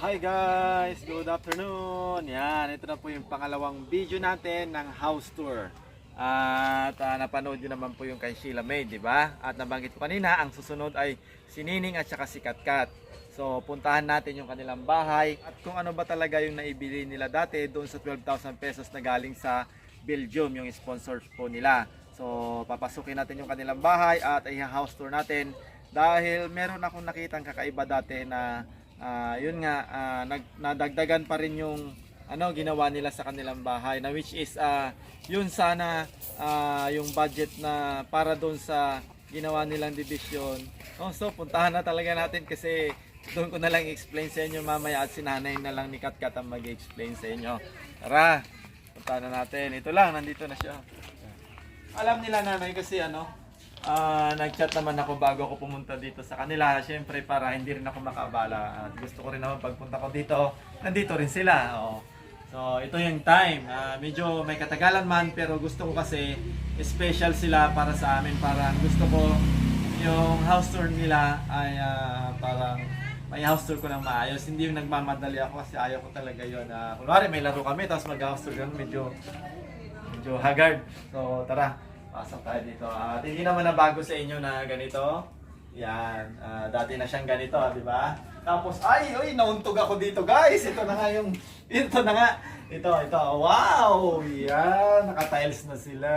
Hi guys! Good afternoon! Yan, ito na po yung pangalawang video natin ng house tour. At ah, napanood nyo naman po yung kay Sheila May, di ba? At nabanggit ko kanina, ang susunod ay si Nining at saka si Katkat. So, puntahan natin yung kanilang bahay at kung ano ba talaga yung naibili nila dati doon sa 12,000 pesos na galing sa Belgium, yung sponsor po nila. So, papasukin natin yung kanilang bahay at i-house tour natin dahil meron akong nakitang kakaiba dati na ah, yun nga ah, nag, nadagdagan pa rin yung ano ginawa nila sa kanilang bahay na which is ah, yun sana ah, yung budget na para doon sa ginawa nilang division. Oh, so puntahan na talaga natin kasi doon ko na lang explain sa inyo mamaya at sinanay na lang ni Katkat ang mag-explain sa inyo. Tara, puntahan na natin. Ito lang, nandito na siya. Alam nila nanay kasi ano, ah, nag-chat naman ako bago ako pumunta dito sa kanila. Siyempre para hindi rin ako makaabala. At gusto ko rin naman pagpunta ko dito, nandito rin sila. Oo. So ito yung time. Ah, medyo may katagalan man pero gusto ko kasi special sila para sa amin. Parang gusto ko yung house tour nila ay ah, parang may house tour ko ng maayos. Hindi yung nagmamadali ako kasi ayaw ko talaga yun. Ah, kunwari may laro kami tapos mag-house tour ganun medyo medyo haggard. So tara, pasok tayo dito. At hindi naman na bago sa inyo na ganito. Yan, ah, dati na siyang ganito, ah, di ba? Tapos, ay, uy, nauntog ako dito, guys. Ito na nga yung, ito na nga. Ito, ito. Wow! Yan, naka-tiles na sila.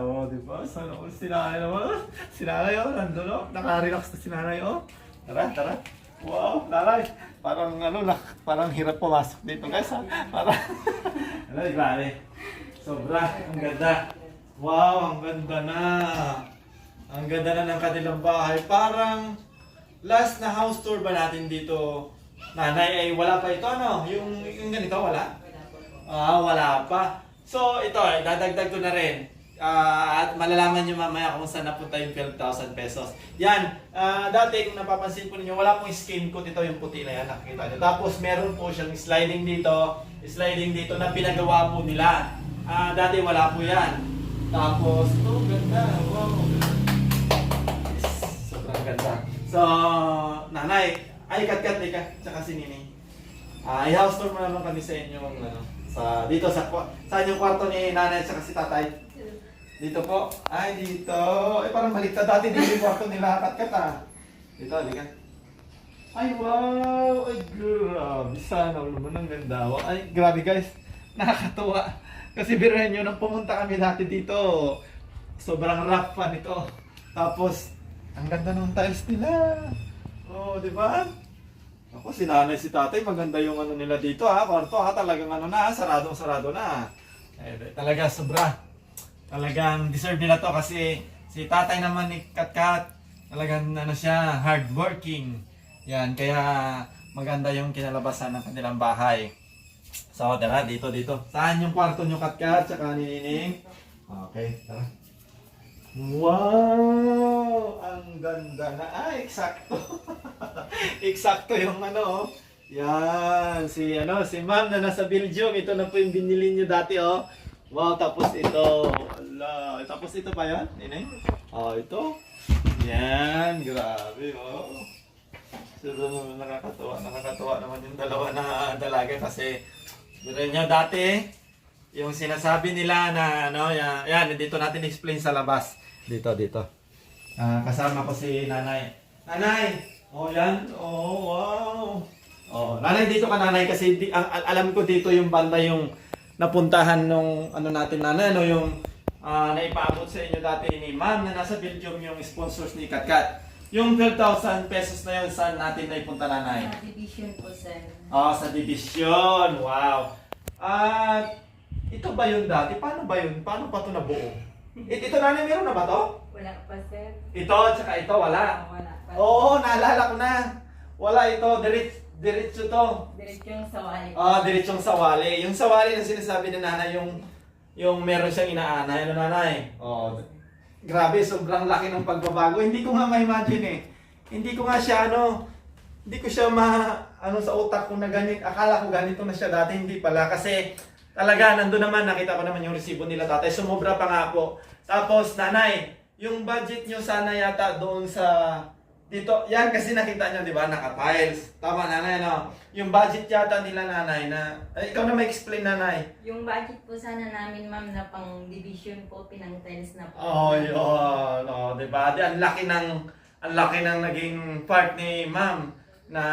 Oh, di ba? Sana ko sinanay naman. Sinanay, oh, nandun, oh. Naka-relax na sinanay, oh. Tara, tara. Wow, nanay. Parang ano na, parang hirap pumasok dito, guys, ha? Parang, ano, di ba? Sobra, ang ganda. Wow, ang ganda na. Ang ganda na ng kanilang bahay. Parang last na house tour ba natin dito, nanay ay wala pa ito ano? Yung, yung ganito wala? Ah, wala pa. So ito, eh, dadagdag ko na rin. Ah, at malalaman nyo mamaya kung saan napunta yung 12,000 pesos. Yan, ah, dati kung napapansin po ninyo, wala pong skin coat ito yung puti na yan, nakikita nyo. Tapos meron po siyang sliding dito, sliding dito na pinagawa po nila. Ah, dati wala po yan. Tapos, oh, ganda, wow. Sobrang ganda. So, nanay, ay kat-kat, kat, tsaka si Nini. Ah, i-house tour mo naman kami sa inyo, ano, sa, dito sa, saan yung kwarto ni nanay at saka si tatay? Dito po. Ay, dito. Eh, parang baliktad dati dito yung kwarto nila kat-kat ah. Dito, halika. Ay, wow! Ay, grabe. Sana naman ang ganda. Ay, grabe guys. Nakakatuwa. Kasi biruin nyo, nung pumunta kami dati dito, sobrang rough pa nito. Tapos, ang ganda ng tiles nila. Oh, di ba? Ako, si nanay, si tatay, maganda yung ano nila dito ha. Kwarto ha, talagang ano na, saradong sarado na. Eh, talaga, sobra. Talagang deserve nila to kasi si tatay naman ni Katkat, talagang ano siya, hardworking. Yan, kaya maganda yung kinalabasan ng kanilang bahay. So, tara, dito, dito. Saan yung kwarto nyo, Katkat, tsaka ni Nining? Okay, tara. Wow! Ang ganda na. Ay, eksakto. eksakto yung ano, oh. Yan, si ano, si ma'am na nasa Belgium. Ito na po yung binili niyo dati, oh. Wow, tapos ito. Ala, tapos ito pa yan, Nining? Oh, ito. Yan, grabe, oh. So, nakakatuwa, nakakatuwa naman yung dalawa na dalaga kasi Pero nyo dati, yung sinasabi nila na ano, yan, yan dito natin explain sa labas. Dito, dito. Ah, kasama ko si nanay. Nanay! Oh, yan. Oh, wow. Oh, nanay dito ka nanay kasi di, ang, al- alam ko dito yung banda yung napuntahan nung ano natin nanay, no, yung ah, naipaabot sa inyo dati ni ma'am na nasa Belgium yung sponsors ni Katkat. Yung 12,000 pesos na yun, saan natin naipunta nanay? Sa division po, sir. Oh, sa division. Wow. At ito ba yun dati? Paano ba yun? Paano pa ito nabuo? It, ito nanay, meron na ba to? Wala pa, sir. Ito, tsaka ito, wala. Wala pa. Oo, naalala ko na. Wala ito, diretso, diretso to. Diretso yung sawali. Ah, diretsong sawali. Yung sawali na sinasabi ni nanay, yung yung meron siyang inaanay. Ano nanay? Oh, grabe, sobrang laki ng pagbabago. Hindi ko nga ma-imagine eh. Hindi ko nga siya ano, hindi ko siya ma, ano sa utak ko na ganit. Akala ko ganito na siya dati, hindi pala. Kasi talaga, nandun naman, nakita ko naman yung resibo nila tatay. Sumobra pa nga po. Tapos, nanay, yung budget nyo sana yata doon sa dito, yan kasi nakita nyo, di ba, naka-tiles. Tama, nanay, no? Yung budget yata nila, nanay, na, ay, ikaw na may explain, nanay. Yung budget po sana namin, ma'am, na pang division po, pinang-tiles na po. Oh, yun, oh, di ba? Di, ang laki ng, ang laki ng naging part ni ma'am na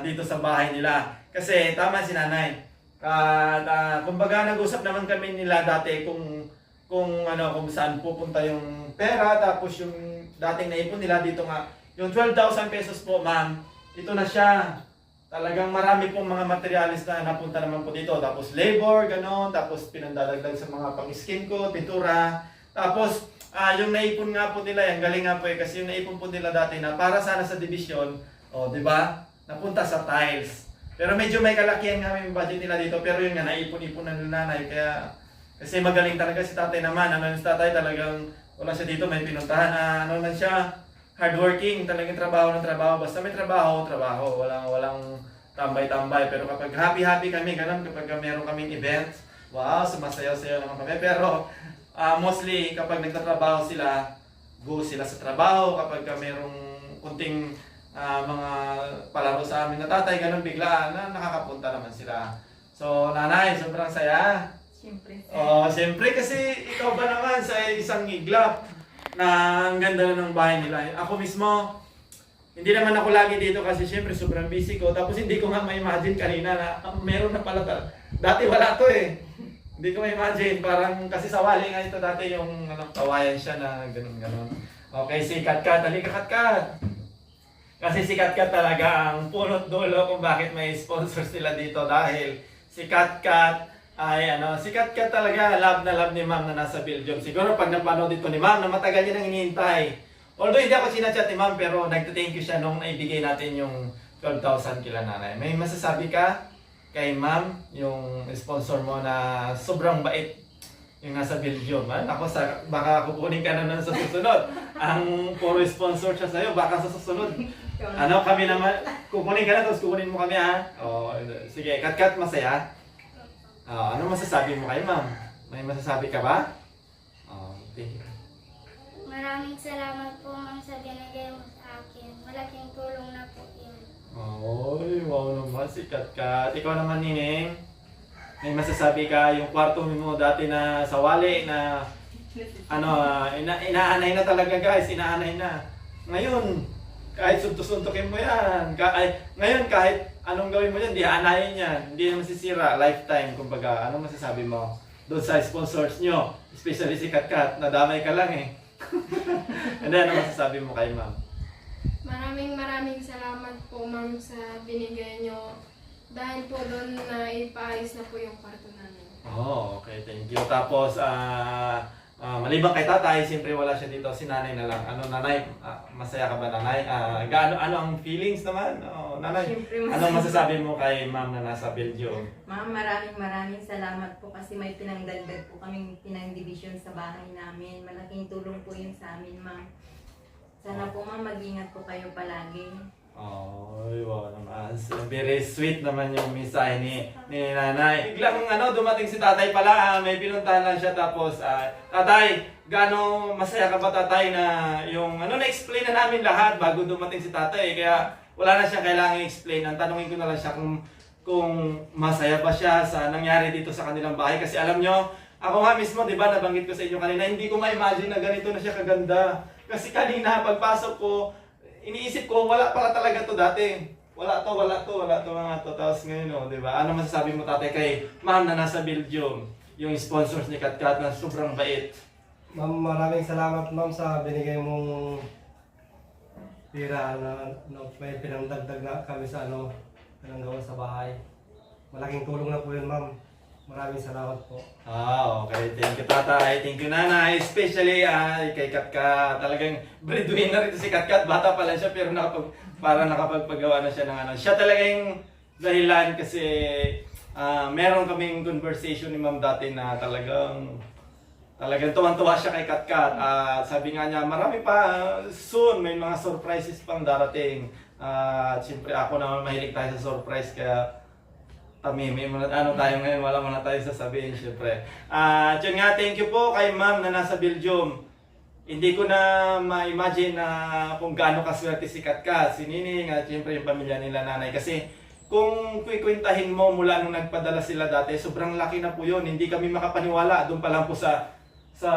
dito sa bahay nila. Kasi, tama si nanay. At, ah, kumbaga, nag-usap naman kami nila dati kung, kung ano, kung saan pupunta yung pera, tapos yung dating naipon nila dito nga, yung 12,000 pesos po, ma'am, ito na siya. Talagang marami pong mga materialis na napunta naman po dito. Tapos labor, gano'n. Tapos pinandadagdag sa mga pang-skin ko, pintura. Tapos, ah yung naipon nga po nila, yung galing nga po eh, kasi yung naipon po nila dati na para sana sa division, oh, di ba? Napunta sa tiles. Pero medyo may kalakihan nga yung budget nila dito, pero yun nga, naipon-ipon na nila nanay. Kaya, kasi magaling talaga si tatay naman. Ano yung tatay talagang, wala siya dito, may pinuntahan na, ano lang siya, hardworking, talagang trabaho ng trabaho. Basta may trabaho, trabaho. Walang, walang tambay-tambay. Pero kapag happy-happy kami, ganun, kapag meron kaming events, wow, sumasayaw-sayaw naman kami. Pero, ah mostly, kapag nagtatrabaho sila, go sila sa trabaho. Kapag ka merong kunting ah, mga palaro sa amin na tatay, ganun biglaan, na nakakapunta naman sila. So, nanay, sobrang saya. Siyempre, sir. Oh, siyempre kasi ikaw ba naman sa isang iglap na ang ganda ng bahay nila. Ako mismo, hindi naman ako lagi dito kasi siyempre sobrang busy ko. Tapos hindi ko nga ma-imagine kanina na ah, meron na pala. ta- Dati wala to eh. Hindi ko ma-imagine. Parang kasi sa wali nga ito dati yung ano, kawayan siya na ganun ganun. Okay, si Katkat. Halika Katkat. Kasi si Katkat talaga ang punot dulo kung bakit may sponsors sila dito dahil si Katkat ay ano, si Katkat talaga love na love ni Ma'am na nasa Belgium. Siguro pag napanood dito ni Ma'am na matagal niya nang hinihintay. Although hindi ako sinachat ni Ma'am pero nagte-thank you siya nung naibigay natin yung 12,000 kila nanay. May masasabi ka kay Ma'am yung sponsor mo na sobrang bait yung nasa Belgium. Ah, ako sa baka kukunin ka na nun sa susunod. Ang puro sponsor siya sa'yo, baka sa susunod ano kami naman, kukunin ka na tapos kukunin mo kami ha. Oh, sige, kat-kat masaya. Oh, ano masasabi mo kay ma'am? May masasabi ka ba? Oh, thank you. Maraming salamat po ma'am sa binigay mo sa akin. Malaking tulong na po yun. Oy, wow naman si Kat-Kat. Ikaw naman, Nining. May masasabi ka yung kwarto mo dati na sa wali na ano, ah, ina inaanay na talaga guys, inaanay na. Ngayon, kahit suntok-suntokin mo yan, ka ay, ngayon kahit anong gawin mo yan, di aanayin yan. Hindi na masisira, lifetime, kumbaga. Ano masasabi mo doon sa sponsors nyo? Especially si Katkat, nadamay ka lang eh. And then, ano masasabi mo kay ma'am? Maraming maraming salamat po ma'am sa binigay nyo. Dahil po doon na ipaayos na po yung kwarto namin. Oh, okay, thank you. Tapos, ah, ah, maliban kay tatay, siyempre wala siya dito, si nanay na lang. Ano, nanay, ah, masaya ka ba nanay? Ah, gaano, ano ang feelings naman? Oh, nanay, Siyempre, anong masasabi mo kay ma'am na nasa Belgium? Ma'am, maraming maraming salamat po kasi may pinangdagdag po kaming pinang-division sa bahay namin. Malaking tulong po yun sa amin, ma'am. Sana po, ma'am, mag-ingat po kayo palagi. Oh, wow naman. Very sweet naman yung mensahe ni, ni nanay. Biglang ano, dumating si tatay pala, ah, may pinuntahan lang siya tapos, ah, tatay, gaano masaya ka ba tatay na yung ano, na-explain na namin lahat bago dumating si tatay. Kaya wala na siya kailangan i-explain. Ang tanungin ko na lang siya kung, kung masaya ba siya sa nangyari dito sa kanilang bahay. Kasi alam nyo, ako nga mismo, di ba, nabanggit ko sa inyo kanina, hindi ko ma-imagine na ganito na siya kaganda. Kasi kanina, pagpasok ko, iniisip ko, wala pala talaga to dati. Wala to, wala to, wala to mga to. Tapos ngayon, oh, di ba? Ano masasabi mo tatay kay ma'am na nasa Belgium? Yung sponsors ni Katkat na sobrang bait. Ma'am, maraming salamat ma'am sa binigay mong pira na no, may pinangdagdag na kami sa ano, pinanggawa sa bahay. Malaking tulong na po yun ma'am. Maraming salamat po. Ah, okay. Thank you, tatay. Thank you, nanay. Especially ay kay Katkat. Talagang breadwinner ito si Katkat. Bata pa lang siya pero nakapag, para nakapagpagawa na siya ng ano. Siya talagang dahilan kasi ah, meron kaming conversation ni ma'am dati na talagang Talagang tuwan-tuwa siya kay Katkat. At sabi nga niya, marami pa soon, may mga surprises pang darating. At siyempre ako naman mahilig tayo sa surprise kaya tamimi mo na ano tayo ngayon, wala mo na tayo sasabihin siyempre. At yun nga, thank you po kay ma'am na nasa Belgium. hindi ko na ma-imagine na kung gaano kaswerte si Katka, si Nining at syempre yung pamilya nila nanay. Kasi kung kuikwentahin mo mula nung nagpadala sila dati, sobrang laki na po yun. Hindi kami makapaniwala. Doon pa lang po sa sa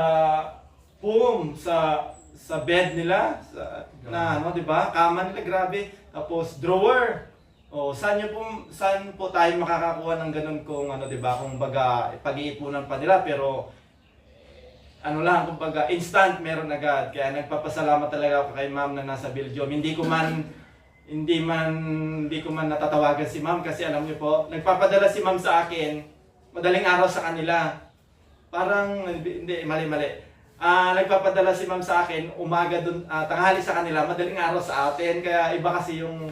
boom, sa sa bed nila, sa, na ano, 'di ba? Kama nila grabe. Tapos drawer. O saan po saan po tayo makakakuha ng ganun kung ano 'di ba? Kung baga pag-iipunan pa nila pero ano lang, kumbaga, instant meron agad. Kaya nagpapasalamat talaga ako kay ma'am na nasa Belgium. Hindi ko man, hindi man, hindi ko man natatawagan si ma'am kasi alam niyo po, nagpapadala si ma'am sa akin, madaling araw sa kanila. Parang, hindi, mali-mali. Ah, nagpapadala si ma'am sa akin, umaga dun, ah, tanghali sa kanila, madaling araw sa atin. Kaya iba kasi yung,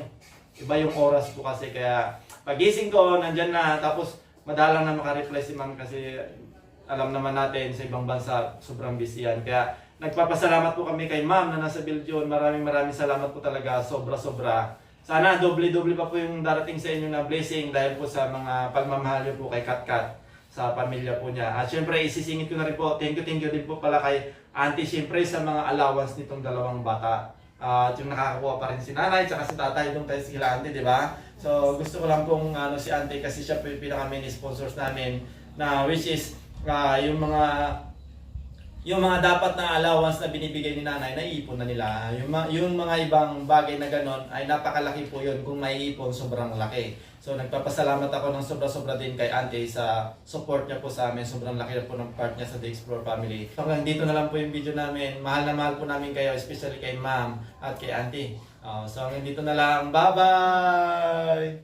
iba yung oras ko kasi. Kaya pagising ko, nandyan na, tapos madalang na makareply si ma'am kasi alam naman natin sa ibang bansa sobrang busy yan. Kaya nagpapasalamat po kami kay ma'am na nasa Belgium. Maraming maraming salamat po talaga. Sobra-sobra. Sana doble-doble pa po yung darating sa inyo na blessing dahil po sa mga pagmamahal po kay Katkat sa pamilya po niya. At syempre isisingit ko na rin po, thank you, thank you din po pala kay Auntie syempre sa mga allowance nitong dalawang bata. At yung nakakakuha pa rin si nanay at si tatay doon tayo sila auntie, di ba? So gusto ko lang pong ano, si auntie kasi siya po yung pinaka main sponsors namin na which is ah, yung mga yung mga dapat na allowance na binibigay ni nanay, naiipon na nila. Yung, ma- yung mga ibang bagay na ganon ay napakalaki po yun. Kung maiipon, sobrang laki. So nagpapasalamat ako ng sobra-sobra din kay auntie sa support niya po sa amin. Sobrang laki po ng part niya sa The Explore Family. So hanggang dito na lang po yung video namin. Mahal na mahal po namin kayo, especially kay ma'am at kay auntie. Ah, so hanggang dito na lang. Bye-bye!